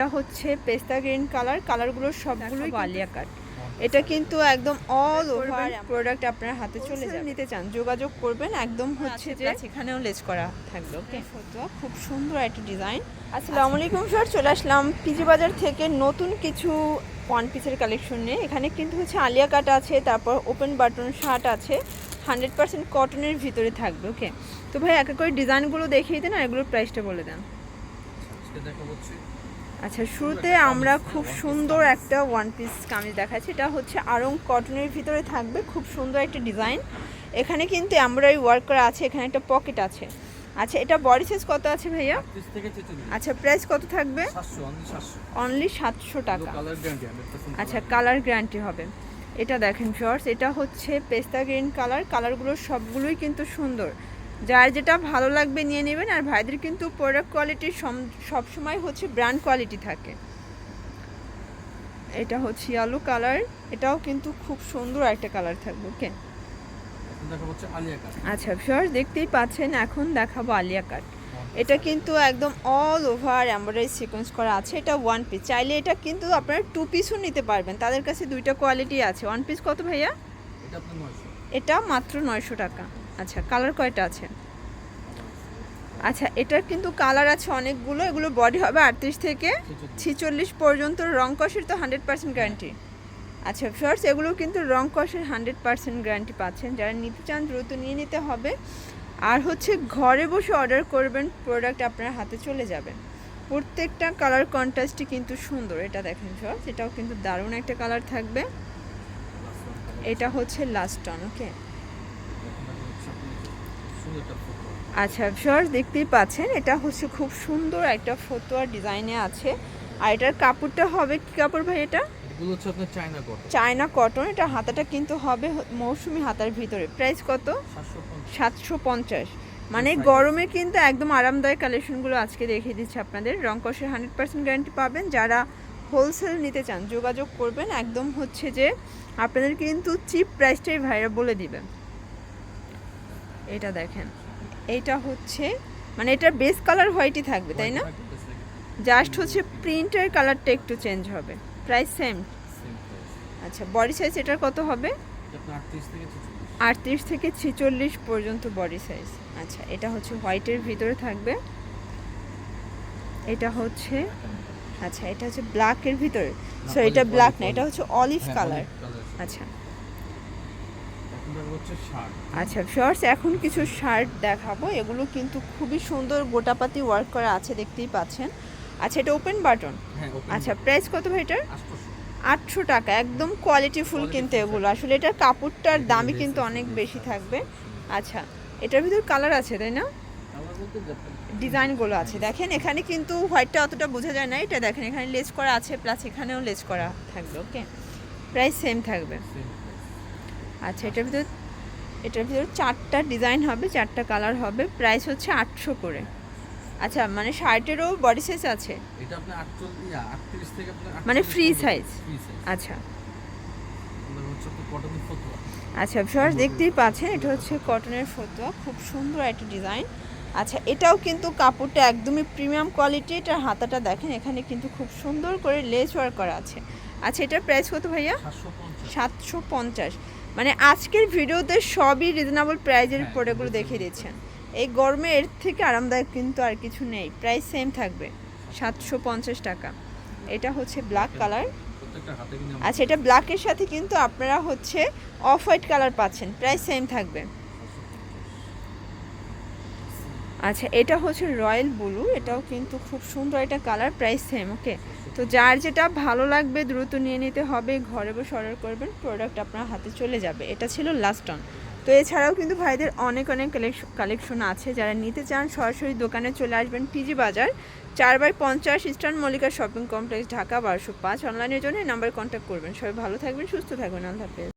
এটা হচ্ছে পেস্তা গ্রিন কালার। কালারগুলো সবগুলোই আলিয়া কাট। এটা কিন্তু একদম অল ওভার প্রোডাক্ট আপনার হাতে চলে যাবে। নিতে চান যোগাযোগ করবেন। একদম হচ্ছে যে এখানেও লেজ করা থাকবে ওকে খুব সুন্দর একটা ডিজাইন আসসালামু আলাইকুম স্যার চলে আসলাম পিজি বাজার থেকে নতুন কিছু ওয়ান পিসের কালেকশন নিয়ে। এখানে কিন্তু হচ্ছে আলিয়া কাট আছে তারপর ওপেন বাটন শার্ট আছে। হান্ড্রেড পার্সেন্ট কটনের ভিতরে থাকবে ওকে তো ভাই এক এক করে ডিজাইনগুলো দেখিয়ে দেন আর এগুলোর প্রাইসটা বলে দেন। আচ্ছা শুরুতে আমরা খুব সুন্দর একটা ওয়ান পিস কামিজ দেখাচ্ছি। এটা হচ্ছে আরং কটনের ভিতরে থাকবে খুব সুন্দর একটা ডিজাইন এখানে কিন্তু এমব্রয়ডারি ওয়ার্ক করা আছে এখানে একটা পকেট আছে। আচ্ছা এটা বডি সাইজ কত আছে ভাইয়া? 30 থেকে 44 আচ্ছা প্রাইস কত থাকবে? অনলি সাতশো। টাকা। কালার গ্যারান্টি 100% আচ্ছা কালার গ্যারান্টি হবে। এটা দেখেন শর্টস এটা হচ্ছে পেস্তা গ্রিন কালার কালারগুলো সবগুলোই কিন্তু সুন্দর। যার যেটা ভালো লাগবে নিয়ে নেবেন আর ভাইদের কিন্তু প্রোডাক্ট কোয়ালিটি সবসময় হচ্ছে ব্র্যান্ড কোয়ালিটি থাকে। এটা হচ্ছে ইয়ালো কালার এটাও কিন্তু খুব সুন্দর একটা কালার থাকবে ওকে আচ্ছা শর্টস দেখতেই পাচ্ছেন এখন দেখাবো আলিয়া কাট এটা কিন্তু একদম অল ওভার এমব্রয়ডারি সিকোয়েন্স করা আছে এটা ওয়ান পিস চাইলে এটা কিন্তু আপনারা টু পিসও নিতে পারবেন তাদের কাছে দুইটা কোয়ালিটি আছে। ওয়ান পিস কত ভাইয়া? এটা আপনার 900 এটা মাত্র নয়শো টাকা। আচ্ছা কালার কয়টা আছে? আচ্ছা এটার কিন্তু কালার আছে অনেকগুলো, এগুলো বডি হবে আটত্রিশ থেকে ছিচল্লিশ পর্যন্ত, রং কষের তো হান্ড্রেড পার্সেন্ট গ্যারান্টি আচ্ছা ফার্স্ট এগুলো কিন্তু রং কষের হান্ড্রেড পার্সেন্ট গ্যারান্টি পাচ্ছেন, যারা নিতে চান দ্রুত নিয়ে নিতে হবে। আর হচ্ছে ঘরে বসে অর্ডার করবেন প্রোডাক্ট আপনার হাতে চলে যাবে। প্রত্যেকটা কালার কন্ট্রাস্টই কিন্তু সুন্দর, এটা দেখেন ফার্স্ট এটাও কিন্তু দারুণ একটা কালার থাকবে। এটা হচ্ছে লাস্ট টন ওকে আচ্ছা ভিউয়ার্স দেখতেই পাচ্ছেন এটা হচ্ছে খুব সুন্দর একটা ফতোয়ার ডিজাইনে আছে। আর এটার কাপড়টা হবে কি কাপড় ভাই এটা? এগুলো হচ্ছে আপনার চায়না কটন চায়না কটন এটা হাতাটা কিন্তু হবে মৌসুমি হাতার ভিতরে। প্রাইস কত? সাতশো পঞ্চাশ। মানে গরমে কিন্তু একদম আরামদায়ক কালেকশনগুলো আজকে দেখিয়ে দিচ্ছি আপনাদের। রং কষের হান্ড্রেড পার্সেন্ট গ্যারান্টি পাবেন। যারা হোলসেল নিতে চান যোগাযোগ করবেন। একদম হচ্ছে যে আপনাদের কিন্তু চিপ প্রাইসটাই ভাইরা বলে দিবেন। এটা দেখেন। এইটা হচ্ছে মানে এটার বেস কালার হোয়াইটই থাকবে তাই না? জাস্ট হচ্ছে প্রিন্টের কালারটা একটু চেঞ্জ হবে। প্রাইস সেম আচ্ছা বডি সাইজ এটার কত হবে? 38 থেকে 46 আটত্রিশ থেকে ছিচল্লিশ পর্যন্ত বডি সাইজ আচ্ছা এটা হচ্ছে হোয়াইটের ভিতরে থাকবে। এটা হচ্ছে আচ্ছা এটা হচ্ছে ব্ল্যাকের ভিতরে। সো এটা ব্ল্যাক না এটা হচ্ছে অলিভ হ্যাঁ, কালার আছে। আচ্ছা এখন দেখা হচ্ছে শার্ট আচ্ছা শর্টস এখন কিছু শার্ট দেখাবো। এগুলো কিন্তু খুবই সুন্দর গোটাপাতি ওয়ার্ক করা আছে দেখতেই পাচ্ছেন। আচ্ছা এটা ওপেন বাটন হ্যাঁ আচ্ছা প্রাইস কত ভাই এটার? আটশো টাকা একদম কোয়ালিটি ফুল কিন্তু এগুলো। আসলে এটার কাপড়টার দামই কিন্তু অনেক বেশি থাকবে। আচ্ছা এটার ভিতর কালার আছে তাই না? ডিজাইনগুলো আছে। দেখেন এখানে কিন্তু হোয়াইটটা অতটা বোঝা যায় না। এটা দেখেন এখানে লেস করা আছে প্লাস এখানেও লেস করা থাকবে ওকে প্রাইস সেম থাকবে। আচ্ছা এটার ভিতর এটার ভিতর চারটা ডিজাইন হবে চারটা কালার হবে প্রাইস হচ্ছে আটশো করে। আচ্ছা মানে শার্টেরও বডি সাইজ আছে? এটা আপনার 48 38 থেকে মানে 48 free পর্যন্ত। size? Free size। আচ্ছা। আচ্ছা সর দেখতেই পাচ্ছেন এটা হচ্ছে কটনের ফতোয়া খুব সুন্দর একটা ডিজাইন আচ্ছা এটাও কিন্তু কাপড়টা একদমই প্রিমিয়াম কোয়ালিটি এটার হাতাটা দেখেন এখানে কিন্তু খুব সুন্দর করে লেস ওয়ার্ক করা আছে। আচ্ছা এটার প্রাইস কত ভাইয়া? সাতশো পঞ্চাশ। মানে আজকের ভিডিওতে সবই রিজনেবল প্রাইজের প্রোডাক্টগুলো দেখিয়ে দিচ্ছেন এই গরমে এর থেকে আরামদায়ক কিন্তু আর কিছু নেই। প্রাইস সেম থাকবে সাতশো পঞ্চাশ টাকা। এটা হচ্ছে ব্ল্যাক কালার আচ্ছা এটা ব্ল্যাকের সাথে কিন্তু আপনারা হচ্ছে অফ হোয়াইট কালার পাচ্ছেন। প্রাইস সেম থাকবে। আচ্ছা এটা হচ্ছে রয়্যাল ব্লু, এটাও কিন্তু খুব সুন্দর এটা কালার, প্রাইস সেম ওকে তো যার যেটা ভালো লাগবে দ্রুত নিয়ে নিতে হবে, ঘরে বসে অর্ডার করবেন প্রোডাক্ট আপনার হাতে চলে যাবে। এটা ছিল লাস্ট অন তো এছাড়াও কিন্তু ভাইদের অনেক অনেক কালেকশন আছে, যারা নিতে চান সরাসরি দোকানে চলে আসবেন পিজি বাজার চার বাই পঞ্চাশ eastern Mallika shopping complex Dhaka বারোশো পাঁচ অনলাইনের জন্য নাম্বারে কন্ট্যাক্ট করবেন। সবাই ভালো থাকবেন, সুস্থ থাকবেন, আল্লাহ হাফেজ।